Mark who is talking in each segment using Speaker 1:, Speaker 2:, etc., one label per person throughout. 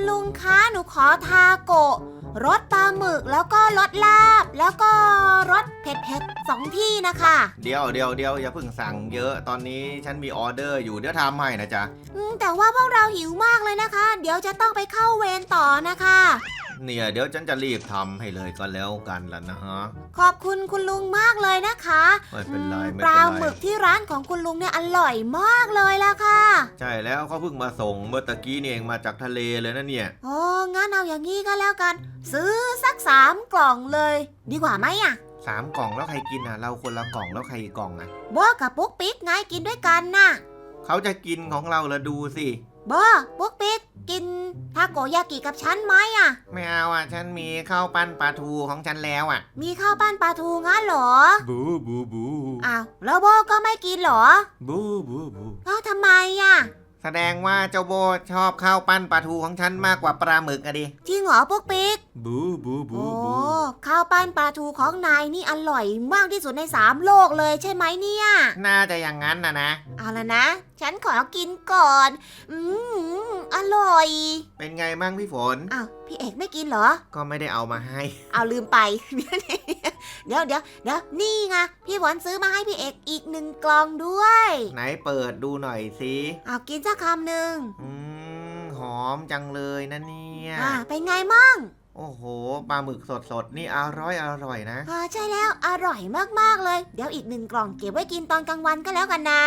Speaker 1: คุณลุงคะหนูขอทาโกะรสปลาหมึกแล้วก็รสลาบ แล้วก็รสเผ็ดๆสองที่นะคะ
Speaker 2: เดี๋ยวเดี๋ยวเดี๋ยวอย่าเพิ่งสั่งเยอะตอนนี้ฉันมีออเดอร์อยู่เดี๋ยวทำให้นะจ๊ะ
Speaker 1: อืมแต่ว่าพวกเราหิวมากเลยนะคะ เดี๋ยวจะต้องไปเข้าเวรต่อนะคะ
Speaker 2: เนี่ยเดี๋ยวฉันจะรีบทำให้เลยก็แล้วกันล่ะนะฮะ
Speaker 1: ขอบคุณคุณลุงมากเลยนะคะ
Speaker 2: ไม่เป็นไร
Speaker 1: อืม
Speaker 2: ไม่
Speaker 1: ป
Speaker 2: เป็น
Speaker 1: ลา
Speaker 2: ไร
Speaker 1: หมึกที่ร้านของคุณลุงเนี่ยอร่อยมากเลยล่ะค่ะ
Speaker 2: ใช่แล้วเขาเพิ่งมาส่งเมื่อตะกี้นี่เองมาจากทะเลเลยนะเนี่ย
Speaker 1: โอ้ งั้นเอาอย่างนี้ก็แล้วกัน ซื้อสักสามกล่องเลย ดีกว่าไหมอะ
Speaker 2: สามกล่องแล้วใครกินอะ เราคนละกล่องแล้วใครอีกกล่องอะ
Speaker 1: โบกับปุ๊กปิ๊กไงกินด้วยกันน่ะ
Speaker 2: เขาจะกินของเราละดูสิ
Speaker 1: โบปุ๊กปิ๊กกินทาโกยากิกับฉันไหมอะ
Speaker 2: ไม่เอาอะ ฉันมีข้าวปั้นปลาทูของฉันแล้วอะ
Speaker 1: มีข้าวปั้นปลาทูงั้นเหรอ
Speaker 2: บูบูบู
Speaker 1: อ้าวแล้วโบก็ไม่กินเหรอ
Speaker 2: บูบูบู
Speaker 1: เอ้าทำไมอะ
Speaker 2: แส ดงว่าเจ้าโบชอบข้าวปั้นปลาทูของฉันมากกว่าปลาหมึกอะดิ
Speaker 1: จริงเหรอปุ๊กปิ๊ก
Speaker 2: บูบูบู
Speaker 1: โอ้
Speaker 2: บู
Speaker 1: ข้าวปั้นปลาทูของนายนี่อร่อยมากที่สุดในสามโลกเลยใช่ไหมเนี่ย
Speaker 2: น่าจะอย่างนั้นนะนะ
Speaker 1: เอาละนะ ฉันขอกินก่อน อืมอร่อย
Speaker 2: เป็นไงมั่งพี่ฝน
Speaker 1: อ้าวพี่เอกไม่กินเหรอ
Speaker 2: ก็ไม่ได้เอามาให้
Speaker 1: เอาลืมไป เดี๋ยวเดี๋ยวเดี๋ยวนี่ไงพี่ฝนซื้อมาให้พี่เอกอีกหนึ่งกล่องด้วย
Speaker 2: ไหนเปิดดูหน่อยสิ
Speaker 1: เอากินสักคำหนึ่ง
Speaker 2: อืมหอมจังเลยนะเนี่ย
Speaker 1: อ่าเป็นไงมั่ง
Speaker 2: โอ้โหปลาหมึกสดๆนี่อร่อยอร่อยนะ
Speaker 1: อ่าใช่แล้วอร่อยมากๆเลย เดี๋ยวอีกหนึ่งกล่องเก็บไว้กินตอนกลางวันก็แล้วกันนะ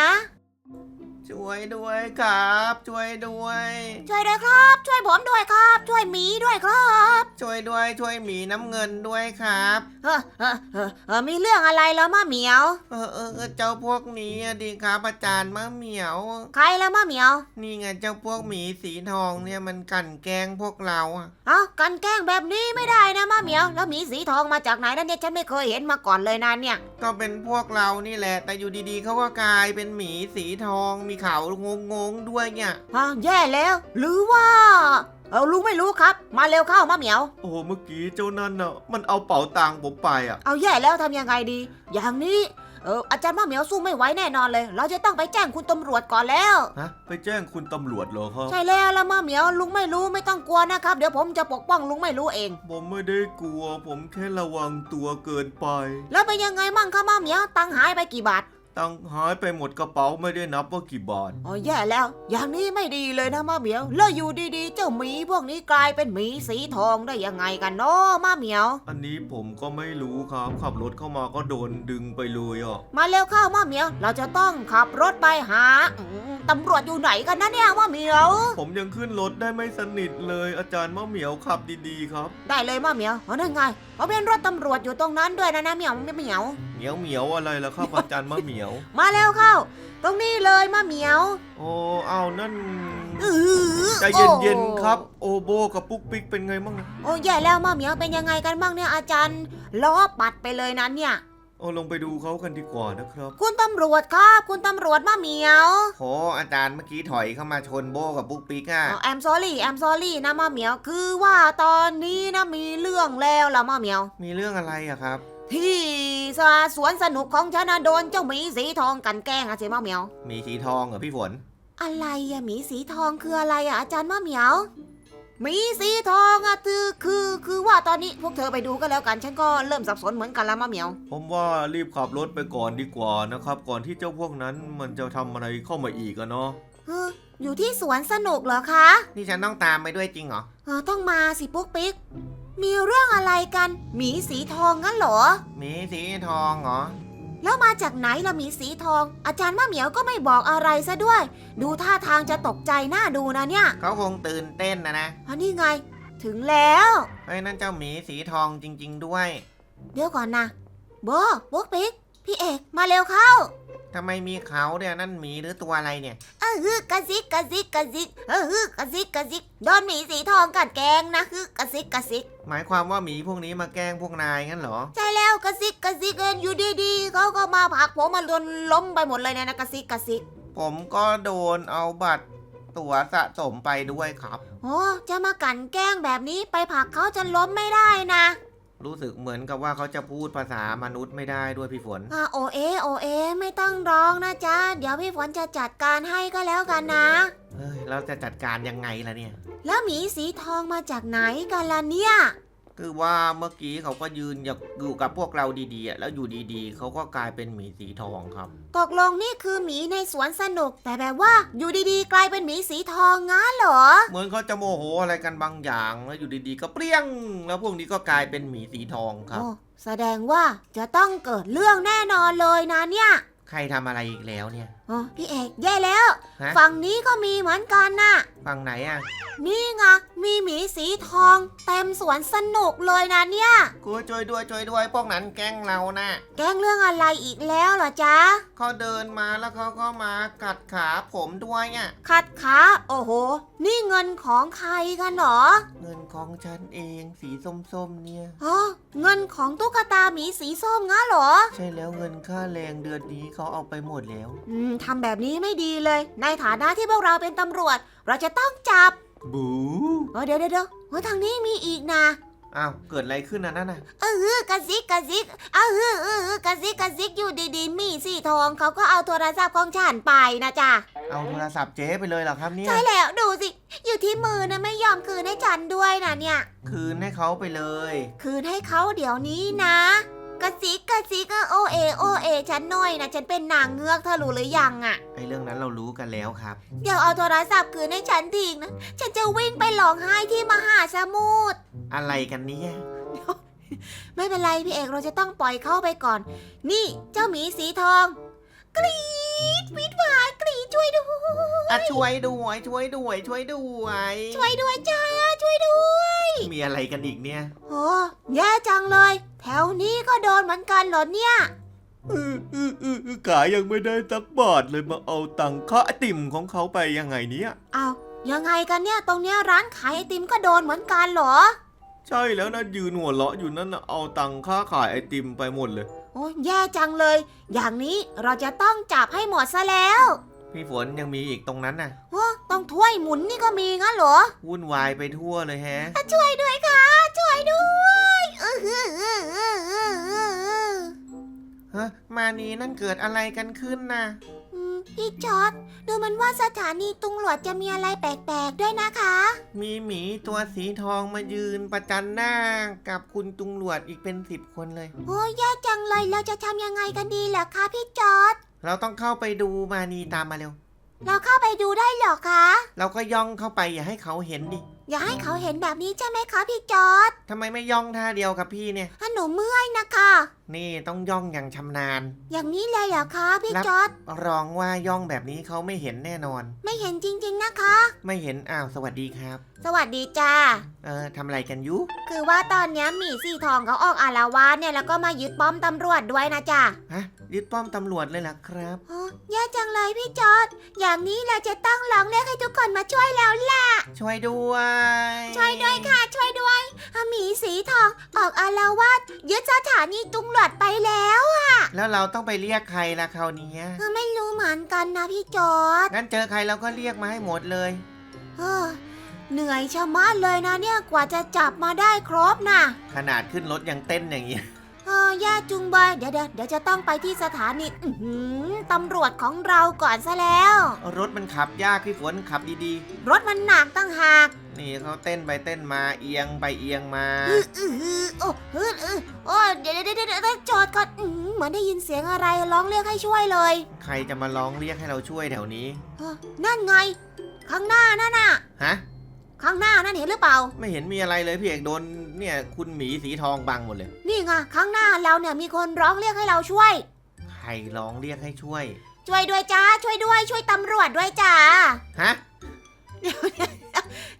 Speaker 2: ช่วยด้วยครับ ช่วยด้วย
Speaker 1: ช่วยด้วยครับ ช่วยผมด้วยครับ ช่วยหมีด้วยครับ
Speaker 2: ช่วยด้วยช่วยหมีน้ำเงินด้วยครับ
Speaker 1: เฮ้อเฮ้อเฮ้อเฮ้อมีเรื่องอะไรแล้วมะเหมียว
Speaker 2: เออเออเออเจ้าพวกนี้อะดีครับอาจารย์มะเหมียว
Speaker 1: ใครแล้วมะเหมียว
Speaker 2: นี่ไงเจ้าพวกหมีสีทองเนี่ยมันกลั่นแกล้งพวกเราอะ
Speaker 1: เอ้ากันแกล้งแบบนี้ไม่ได้นะมะเหมียว แล้วหมีสีทองมาจากไหนนั่นเนี่ยฉันไม่เคยเห็นมาก่อนเลยนะเนี่ย
Speaker 2: ก็เป็นพวกเรานี่แหละ แต่อยู่ดีๆเขาก็กลายเป็นหมีสีทองมีเขางงๆด้วยเนี่ย
Speaker 1: ฮะแย่แล้ว หรือว่า เออลุงไม่รู้ครับ มาเร็วเข้ามะเหมียว
Speaker 2: โอ้เมื่อกี้เจ้านั่นน่ะมันเอาเป๋าตังค์ผมไปอะ
Speaker 1: เอาแย่แล้วทำยังไงดี อย่างนี้เอออาจารย์มะเหมียวสู้ไม่ไหวแน่นอนเลย เราจะต้องไปแจ้งคุณตำรวจก่อนแล้ว
Speaker 2: ฮะ ไปแจ้งคุณตำรวจเหรอครับ
Speaker 1: ใช่แล้วละมะเหมียวลุงไม่รู้ไม่ต้องกลัวนะครับ เดี๋ยวผมจะปกป้องลุงไม่รู้เอง
Speaker 2: ผมไม่ได้กลัว ผมแค่ระวังตัวเกินไป
Speaker 1: แล้วเป็นยังไงมั่งคะมะเหมียวตังค์หายไปกี่บาท
Speaker 2: ตังค์หายไปหมดกระเป๋าไม่ได้นับว่ากี่บาท
Speaker 1: อ๋อแย่แล้ว อย่างนี้ไม่ดีเลยนะมะเหมียว แล้วอยู่ดีๆ เจ้าหมีพวกนี้กลายเป็นหมีสีทองได้ยังไงกันเนาะมะเหมียว
Speaker 2: อันนี้ผมก็ไม่รู้ครับ ขับรถเข้ามาก็โดนดึงไปเลยอะ
Speaker 1: มาเร็วเข้ามะเหมียว เราจะต้องขับรถไปหาอืมตำรวจอยู่ไหนกันนะเนี่ยมะเหมียว
Speaker 2: ผมยังขึ้นรถได้ไม่สนิทเลย อาจารย์มะเหมียวขับดีๆครับ
Speaker 1: ได้เลยมะเหมียวเอานั่นไงเขาเป็นรถตำรวจอยู่ตรงนั้นด้วยนะนะเหมียวไม่เหมียว
Speaker 2: เหมียวเหมียวอะไรล่ะครับอาจารย์มะเหมียว
Speaker 1: มาเร็วเข้า ตรงนี้เลยมะเหมียว
Speaker 2: โอ้เอานั่น
Speaker 1: อื้อ
Speaker 2: ใจเย็นๆครับ โอโบกับปุ๊กปิ๊กเป็นไงบ้างนะ
Speaker 1: โอ้แย่แล้วมะเหมียวเป็นยังไงกันบ้างเนี่ยอาจารย์ล้อปัดไปเลยนั้นเนี่ย
Speaker 2: โอ้ลงไปดูเขากันดีกว่านะครับ
Speaker 1: คุณตำรวจครับ คุณตำรวจมะเหมียว
Speaker 2: โหอาจารย์เมื่อกี้ถอยเข้ามาชนโบกับปุ๊กปิ๊กอะ
Speaker 1: แอมซอรี่แอมซอรี่นะมะเหมียวคือว่าตอนนี้นะมีเรื่องแล้วล่ะมะเหมียว
Speaker 2: มีเรื่องอะไรอะครับ
Speaker 1: ที่สวนสนุกของฉันนะโดนเจ้าหมีสีทองกลันแกล้งอะสิมะเหมียว
Speaker 2: มีสีทองเหรอพี่ฝน
Speaker 1: อะไรอะหมีสีทองคืออะไรอะอาจารย์มะเหมียวหมีสีทองอะคือคือคือว่าตอนนี้พวกเธอไปดูก็แล้วกันฉันก็เริ่มสับสนเหมือนกันแล้วมะเหมียว
Speaker 2: ผมว่ารีบขับรถไปก่อนดีกว่านะครับ ก่อนที่เจ้าพวกนั้นมันจะทำอะไรเข้ามาอีกอะเนาะ
Speaker 1: เอออยู่ที่สวนสนุกเหรอคะ
Speaker 2: นี่ฉันต้องตามไปด้วยจริงเหรอ
Speaker 1: เออต้องมาสิปุ๊กปิ๊ก มีเรื่องอะไรกัน หมีสีทองงั้นเหรอ
Speaker 2: มีสีทองเหรอ
Speaker 1: แล้วมาจากไหนล่ะหมีสีทอง อาจารย์มะเหมียวก็ไม่บอกอะไรซะด้วย ดูท่าทางจะตกใจน่าดูนะเนี่ย
Speaker 2: เขาคงตื่นเต้นนะนะ
Speaker 1: อันนี้ไง ถึงแล้ว
Speaker 2: เฮ้ยนั่นเจ้าหมีสีทองจริง ๆ ด้วย
Speaker 3: เดี๋ยวก่อนนะ
Speaker 1: โบปุ๊กปิ๊ก พี่เอกมาเร็วเข้า
Speaker 2: ทำไมมีเขาเนี่ยนั่นหมีหรือตัวอะไรเนี่ย
Speaker 1: เออฮึกระซิกกระซิกกระซิกเออฮึกระซิกกระซิกโดนหมีสีทองกัดแกงนะฮึกระซิกกระซิก
Speaker 2: หมายความว่าหมีพวกนี้มาแกล้งพวกนายงั้นเหรอ
Speaker 1: ใช่แล้วกระซิกกระซิกเอินอยู่ดีๆเขาก็มาผลักผมมาโดนล้มไปหมดเลยเนี่ยนะกระซิกกระซิก
Speaker 2: ผมก็โดนเอาบัตรตั๋วสะสมไปด้วยครับ
Speaker 1: โอ้จะมากลันแกล้งแบบนี้ไปผลักเขาจะล้มไม่ได้นะ
Speaker 2: รู้สึกเหมือนกับว่าเขาจะพูดภาษามนุษย์ไม่ได้ด้วยพี่ฝน
Speaker 1: อ่าโอเอโอเอ ไม่ต้องร้องนะจ๊ะ เดี๋ยวพี่ฝนจะจัดการให้ก็แล้วกันนะ
Speaker 2: เฮ้ย เราจะจัดการยังไงล่ะเนี่ย
Speaker 1: แล้วหมีสีทองมาจากไหนกันล่ะเนี่ย
Speaker 2: คือว่าเมื่อกี้เขาก็ยืนอยู่กับพวกเราดีๆอะแล้วอยู่ดีๆ เขาก็กลายเป็นหมีสีทองครับ
Speaker 1: ตกลงนี่คือหมีในสวนสนุก แต่แบบว่าอยู่ดีๆ กลายเป็นหมีสีทองงั้นเหรอ
Speaker 2: เหมือนเขาจะโมโหอะไรกันบางอย่าง แล้วอยู่ดีๆ ก็เปรี้ยง แล้วพวกนี้ก็กลายเป็นหมีสีทองครับ
Speaker 1: โอ้แสดงว่าจะต้องเกิดเรื่องแน่นอนเลยนะเนี่ย
Speaker 2: ใครทำอะไรอีกแล้วเนี่ย
Speaker 1: โอ้พี่เอกแย่แล้ว
Speaker 2: ฮะ
Speaker 1: ฝั่งนี้ก็มีเหมือนกันน่ะ
Speaker 2: ฝั่งไหนอะ
Speaker 1: นี่ไง มีหมีสีทองเต็มสวนสนุกเลยนะเนี่ย
Speaker 2: กูช่วยด้วยช่วยด้วยพวกนั้นแกล้งเรานะ
Speaker 1: แกล้งเรื่องอะไรอีกแล้วเหรอจ๊ะ
Speaker 2: เขาเดินมาแล้วเขาก็มากัดขาผมด้วยอะ
Speaker 1: ขัดขา โอ้โห นี่เงินของใครกันเหรอ
Speaker 2: เงินของฉันเองสีส้มๆเนี่ย
Speaker 1: อ๋อเงินของตุ๊กตาหมีสีส้มงั้นเหรอ
Speaker 2: ใช่แล้วเงินค่าแรงเดือนนี้เขาเอาไปหมดแล้ว
Speaker 1: อืมทำแบบนี้ไม่ดีเลย ในฐานะที่พวกเราเป็นตำรวจ เราจะต้องจับ
Speaker 2: บู
Speaker 1: เออเดี๋ยวเดี๋ยวเดี๋ยวเฮ้ยทางนี้มีอีกนะ
Speaker 2: อ้าว เกิดอะไรขึ้นนะนั่นน่ะ
Speaker 1: เออกระซิกกระซิกเออเออเออเออกระซิกกระซิกอยู่ดีๆ มีสีทองเขาก็เอาโทรศัพท์ของฉันไปนะจ๊ะ
Speaker 2: เอาโทรศัพท์เจ๊ไปเลยเหรอครับเนี่ย
Speaker 1: ใช่แล้วดูสิ อยู่ที่มือนะไม่ยอมคืนให้ฉันด้วยนะเนี่ย
Speaker 2: คืนให้เขาไปเลย
Speaker 1: คืนให้เขาเดี๋ยวนี้นะ กระซิกกระซิกก็โอเอโอเอฉันหน่อยนะฉันเป็นนางเงือกเธอรู้หรือยังอะ
Speaker 2: ไอ้เรื่องนั้นเรารู้กันแล้วครับ
Speaker 1: เดี๋ยวเอาโทรศัพท์คืนให้ฉันทีนะ ฉันจะวิ่งไปร้องไห้ที่มหาสมุทร
Speaker 2: อะไรกันเนี่ย
Speaker 1: ไม่เป็นไรพี่เอกเราจะต้องปล่อยเข้าไปก่อน นี่เจ้าหมีสีทอง กรีดวิดวายกรีดช่วยด้วย
Speaker 2: อะช่วยด้วยช่วยด้วยช่วยด้วย
Speaker 1: ช่วยด้วยจ้าช่วยด้วย
Speaker 2: มีอะไรกันอีกเนี่ย
Speaker 1: โอ้แย่จังเลย แถวนี้ก็โดนเหมือนกันเหรอเนี่ย
Speaker 2: เออเออเออเออขายยังไม่ได้สักบาทเลยมาเอาตังค่าไอติ่มของเขาไปยังไงเนี่ย
Speaker 1: เอายังไงกันเนี่ย ตรงเนี้ยร้านขายไอติมก็โดนเหมือนกันเหรอ
Speaker 2: ใช่แล้วนะยืนหัวเราะอยู่นั่นนะเอาตังค่าขายไอติมไปหมดเลย
Speaker 1: โอ้แย่จังเลย อย่างนี้เราจะต้องจับให้หมดซะแล้ว
Speaker 2: พี่ฝนยังมีอีกตรงนั้นน่ะ
Speaker 1: โอ้ ต้องถ้วยหมุนนี่ก็มีงั้นเหรอ
Speaker 2: วุ่นวายไปทั่วเลยแฮะ
Speaker 1: ช่วยด้วยค่ะ ช่วยด้วยเออเออเออเออเออเออ
Speaker 2: ฮะ มานีนั่นเกิดอะไรกันขึ้นนะ
Speaker 1: อืมพี่จอร์ดดูมันว่าสถานีตำรวจจะมีอะไรแปลกๆด้วยนะคะ
Speaker 2: มีหมีตัวสีทองมายืนประจันหน้ากับคุณตุงหลวดอีกเป็นสิบคนเลย
Speaker 1: โอ้แย่จังเลยเราจะทำยังไงกันดีเหรอคะพี่จอร์ด
Speaker 2: เราต้องเข้าไปดูมานีตามมาเร็ว
Speaker 1: เราเข้าไปดูได้เหรอคะ
Speaker 2: เราก็ย่องเข้าไปอย่าให้เขาเห็นดิ
Speaker 1: อย่าให้เขาเห็นแบบนี้ใช่ไหมคะพี่จอร์ด
Speaker 2: ทำไมไม่ย่องท่าเดียวกับพี่เนี่ย
Speaker 1: ถ้าหนูเมื่อยนะคะ
Speaker 2: นี่ต้องย่องอย่างชำนาญ
Speaker 1: อย่างนี้เลยเหรอคะพี่
Speaker 2: รับ
Speaker 1: จอร์ด
Speaker 2: รองว่าย่องแบบนี้เขาไม่เห็นแน่นอน
Speaker 1: ไม่เห็นจริงๆนะคะ
Speaker 2: ไม่เห็นอ้าวสวัสดีครับ
Speaker 1: สวัสดีจ้า
Speaker 2: เออทำอะไรกันยุ
Speaker 1: คือว่าตอนเนี้ยหมีสีทองเขาออกอารวาสเนี่ยแล้วก็มายึดป้อมตำรวจด้วยนะจ๊ะ
Speaker 2: ฮะยึดป้อมตำรวจเลยล่ะครับ
Speaker 1: โอ้แย่จังเลยพี่จอร์ดอย่างนี้เราจะต้องร้องเรียกให้ทุกคนมาช่วยแล้วล่ะ
Speaker 2: ช่วยด้วย
Speaker 1: ช่วยด้วยค่ะ ช่วยด้วยอะหมีสีทองออกอารวาสยึดสถานีตำรวจไปแล้ว
Speaker 2: แล้วเราต้องไปเรียกใครล่ะคราวนี้
Speaker 1: เออไม่รู้เหมือนกันนะพี่จอร์ด
Speaker 2: งั้นเจอใครเราก็เรียกมาให้หมดเลย
Speaker 1: เออเหนื่อยชะมัดเลยนะเนี่ยกว่าจะจับมาได้ครบนะ
Speaker 2: ขนาดขึ้นรถยังเต้นอย่างนี้
Speaker 1: เออแย่จุงเบยเดี๋ยวเดี๋ยวเดี๋ยวจะต้องไปที่สถานีอื้อหือตำรวจของเราก่อนซะแล้ว
Speaker 2: รถมันขับยากพี่ฝนขับดี
Speaker 1: รถมันหนักตั้งหาก
Speaker 2: ๆ นี่เขาเต้นไปเต้นมาเอียงไปเอียงมา
Speaker 1: อื้ออื้อหือโอ้ฮืออื้อโอ้เดี๋ยวเดี๋ยวเดี๋ยวเดี๋ยวจอดก่อนอื้อเหมือนได้ยินเสียงอะไรร้องเรียกให้ช่วยเลย
Speaker 2: ใครจะมาร้องเรียกให้เราช่วยแถวนี้
Speaker 1: เออนั่นไง ข้างหน้านั่นน่ะ
Speaker 2: ฮะ
Speaker 1: ข้างหน้านั่นเห็นหรือเปล่า
Speaker 2: ไม่เห็นมีอะไรเลยพี่เอกโดนเนี่ยคุณหมีสีทองบังหมดเลย
Speaker 1: นี่ไงข้างหน้าเราเนี่ยมีคนร้องเรียกให้เราช่วย
Speaker 2: ใครร้องเรียกให้ช่วย
Speaker 1: ช่วยด้วยจ้าช่วยด้วยช่วยตำรวจด้วยจ้า
Speaker 2: ฮะ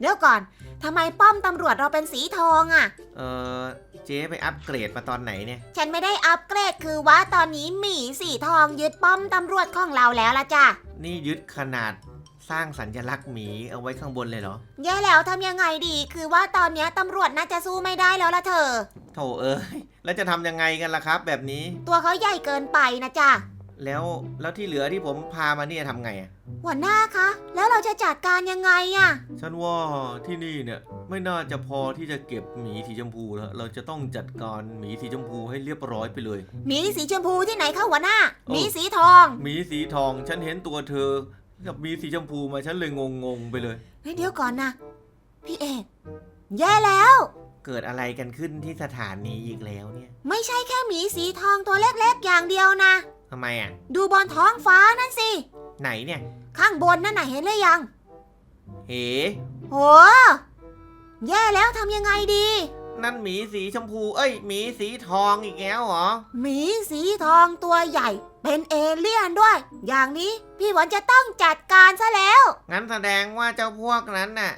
Speaker 1: เดี๋ยวก่อนทำไมป้อมตำรวจเราเป็นสีทองอะ่ะ
Speaker 2: เออเจ๊ไปอัปเกรดมาตอนไหนเนี่ย
Speaker 1: ฉันไม่ได้อัปเกรดคือว่าตอนนี้หมีสีทองยึดป้อมตำรวจของเราแล้วละจ้ะ
Speaker 2: นี่ยึดขนาดสร้างสัญลักษณ์หมีเอาไว้ข้างบนเลยเหรอ
Speaker 1: แย่แล้วทำยังไงดีคือว่าตอนเนี้ยตำรวจน่าจะสู้ไม่ได้แล้วละเธอ
Speaker 2: โถเอ้ยแล้วจะทำยังไงกันล่ะครับ แบบนี้
Speaker 1: ตัวเขาใหญ่เกินไปนะจ๊ะ
Speaker 2: แล้วแล้วที่เหลือที่ผมพามาเนี่ยทำไงอะ
Speaker 1: หัวหน้าคะ แล้วเราจะจัดการยังไงอะ
Speaker 2: ฉันว่าที่นี่เนี่ยไม่น่าจะพอที่จะเก็บหมีสีชมพูแล้วเราจะต้องจัดการหมีสีชมพูให้เรียบร้อยไปเลย
Speaker 1: หมีสีชมพูที่ไหนคะหัวหน้า
Speaker 2: โอ้
Speaker 1: หมีสีทอง
Speaker 2: หมีสีทองฉันเห็นตัวเธอกับหมีสีชมพูมาฉันเลยงงงๆไปเลย
Speaker 1: เฮ้ยเดี๋ยวก่อนนะ พี่เอกแย่แล้ว
Speaker 2: เกิดอะไรกันขึ้นที่สถานีอีกแล้วเนี่ย
Speaker 1: ไม่ใช่แค่หมีสีทองตัวเล็กๆอย่างเดียวนะ
Speaker 2: ทำไมอะ
Speaker 1: ดูบนท้องฟ้านั่นสิ
Speaker 2: ไหนเนี่ย
Speaker 1: ข้างบนนั่นน่ะเห็นหรือยัง
Speaker 2: เอ๋
Speaker 1: โห แย่แล้วทำยังไงดี
Speaker 2: นั่นหมีสีชมพู เอ้ยหมีสีทองอีกแล้วเหรอ
Speaker 1: หมีสีทองตัวใหญ่ เป็นเอเลี่ยนด้วย อย่างนี้พี่หวันจะต้องจัดการซะแล้ว
Speaker 2: งั้นแสดงว่าเจ้าพวกนั้นน่ะ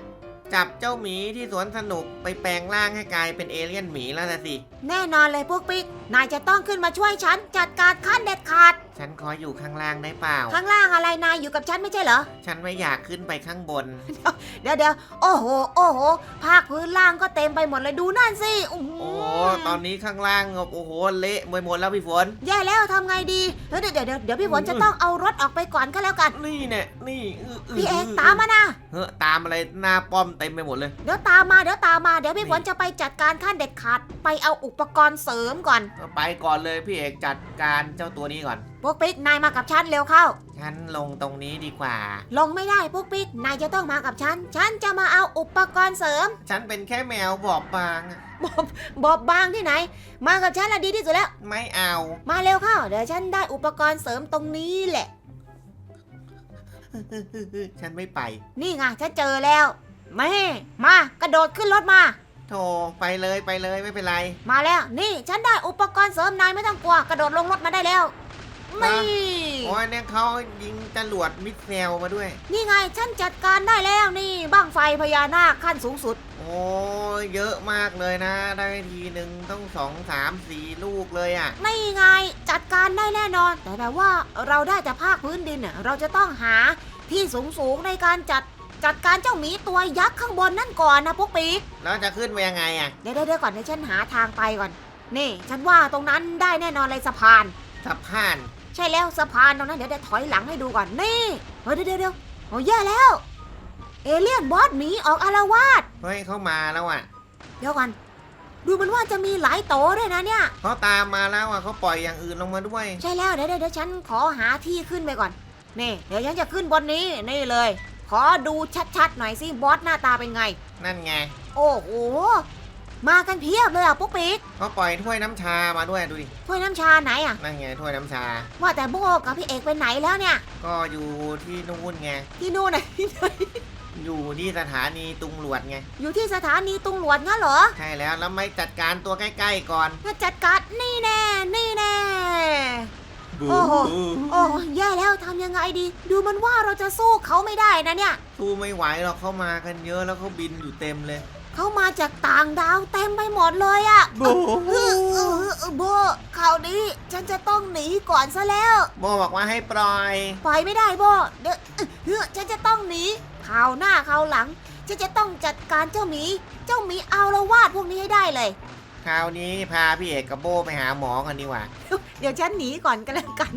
Speaker 2: จับเจ้าหมีที่สวนสนุกไปแปลงร่างให้กลายเป็นเอเลี่ยนหมีแล้วนะสิ
Speaker 1: แน่นอนเลยพวกปิ๊ก นายจะต้องขึ้นมาช่วยฉันจัดการขั้นเด็ดขาด
Speaker 2: ฉันขออยู่ข้างล่างได้เปล่า
Speaker 1: ข้างล่างอะไรนายอยู่กับฉันไม่ใช่เหรอ
Speaker 2: ฉันไม่อยากขึ้นไปข้างบน
Speaker 1: เดี๋ยวเดี๋ยวโอ้โห โอ้โห ภาคพื้นล่างก็เต็มไปหมดเลยดูนั่นสิโอ้โห
Speaker 2: โอ้ตอนนี้ข้างล่างโอ้โหเละไปหมดแล้วพี่ฝน
Speaker 1: แย่แล้วทำไงดีเดี๋ยวเดี๋ยวเดี๋ยวเดี๋ยวพี่ฝนจะต้องเอารถออกไปก่อนก็แล้วกัน
Speaker 2: นี่เนี่ยนี่อื้อ
Speaker 1: พี่เอกตามมานะ
Speaker 2: เฮ้อตามอะไรหน้าป้อมเต็มไปหมดเลย
Speaker 1: เดี๋ยวตามมาเดี๋ยวตามมาเดี๋ยวพี่ฝนจะไปจัดการขั้นเด็ดขาดไปเอาอุปกรณ์เสริมก่อน
Speaker 2: ไปก่อนเลยพี่เอกจัดการเจ้าตัวนี้ก่อน
Speaker 1: พวกปิ๊กนายมากับฉันเร็วเข้า
Speaker 2: ฉันลงตรงนี้ดีกว่า
Speaker 1: ลงไม่ได้พวกปิ๊กนายจะต้องมากับฉัน ฉันจะมาเอาอุปกรณ์เสริม
Speaker 2: ฉันเป็นแค่แมวบอบบางอะ
Speaker 1: บอบบางที่ไหน มากับฉันละดีที่สุดแล้ว
Speaker 2: ไม่เอา
Speaker 1: มาเร็วเข้า เดี๋ยวฉันได้อุปกรณ์เสริมตรงนี้แหละ
Speaker 2: ฉันไม่ไป
Speaker 1: นี่ไงฉันเจอแล้ว แม่มากระโดดขึ้นรถมา
Speaker 2: โธ่ไปเลยไปเลยไม่เป็นไร
Speaker 1: มาแล้ว นี่ฉันได้อุปกรณ์เสริมนายไม่ต้องกลัวกระโดดลงรถมาได้แล้วนี่
Speaker 2: โอ้ยเนี่ยเขายิงจรวดมิสเซลมาด้วย
Speaker 1: นี่ไงฉันจัดการได้แล้วนี่บ้างไฟพญานาคขั้นสูงสุด
Speaker 2: โอ้ยเยอะมากเลยนะ ได้ทีหนึ่งต้องสองสามสี่ลูกเลยอะ
Speaker 1: นี่ไงจัดการได้แน่นอน แต่แบบว่าเราได้แต่ภาคพื้นดินเน่ะเราจะต้องหาที่สูงสูงๆในการจัด จัดการเจ้าหมีตัวยักษ์ข้างบนนั่นก่อนนะพวกปีก
Speaker 2: แล้วจะขึ้นไปยังไงอะ
Speaker 1: เดี๋ยวเดี๋ยวก่อนเดี๋ยวฉันหาทางไปก่อน นี่ ฉันว่าตรงนั้นได้แน่นอนเลยสะพาน
Speaker 2: สะพาน
Speaker 1: ใช่แล้วสะพานตรงนั้นเดี๋ยวเดี๋ยวถอยหลังให้ดูก่อนนี่เฮ้ยเดี๋ยวเดี๋ยวเดี๋ยวโอ้ยแย่แล้ว เอเลี่ยนบอสหมีออกอารวาส
Speaker 2: เฮ้ยเข้ามาแล้วอะ
Speaker 1: เดี๋ยวก่อนดูมันว่าจะมีหลายโตด้วยนะเนี่ย
Speaker 2: เขาตามมาแล้วอะเขาปล่อยอย่างอื่นลงมาด้วย
Speaker 1: ใช่แล้วเดี๋ยวเดี๋ยวเดี๋ยวฉันขอหาที่ขึ้นไปก่อน นี่ เดี๋ยวฉันจะขึ้นบนนี้นี่เลย ขอดูชัดๆหน่อยสิบอสหน้าตาเป็นไง
Speaker 2: นั่นไง
Speaker 1: โอ้โห มากันเพียบเลยอะปุ๊กปิ๊ก
Speaker 2: เขาปล่อยถ้วยน้ำชามาด้วยดูดิ
Speaker 1: ถ้วยน้ำชาไหนอะ
Speaker 2: นั่นไงถ้วยน้ำชา
Speaker 1: ว่าแต่โบกับพี่เอกไปไหนแล้วเนี่ย
Speaker 2: ก็อยู่ที่นู่นไง
Speaker 1: ที่นู่นน่ะ
Speaker 2: อยู่ที่สถานีตุงหลวดไง
Speaker 1: อยู่ที่สถานีตุงหลวดงั้นเหรอ
Speaker 2: ใช่แล้วแล้วไม่จัดการตัวใกล้ๆก่อน
Speaker 1: มาจัดการนี่แน่ นี่แน่ โอ้โหโอ้แย่แล้วทำยังไงดี ดูมันว่าเราจะสู้เขาไม่ได้นะเนี่ย
Speaker 2: สู้ไม่ไหวหรอกเขามากันเยอะแล้วเขาบินอยู่เต็มเลย
Speaker 1: เขามาจากต่างดาวเต็มไปหมดเลยอะ
Speaker 2: โบ
Speaker 1: เออเออเออโบคราวนี้ฉันจะต้องหนีก่อนซะแล้ว
Speaker 2: โบบอกว่าให้ปล่อย
Speaker 1: ปล่อยไม่ได้โบเดี๋ยวเออฉันจะต้องหนีคราวหน้าคราวหลัง ฉันจะต้องจัดการเจ้าหมี เจ้าหมีเอาละวาดพวกนี้ให้ได้เลย
Speaker 2: คราวนี้พาพี่เอกกับโบไปหาหมอกันดีกว่า
Speaker 1: เดี๋ยวฉันหนีก่อนก็แล้วกัน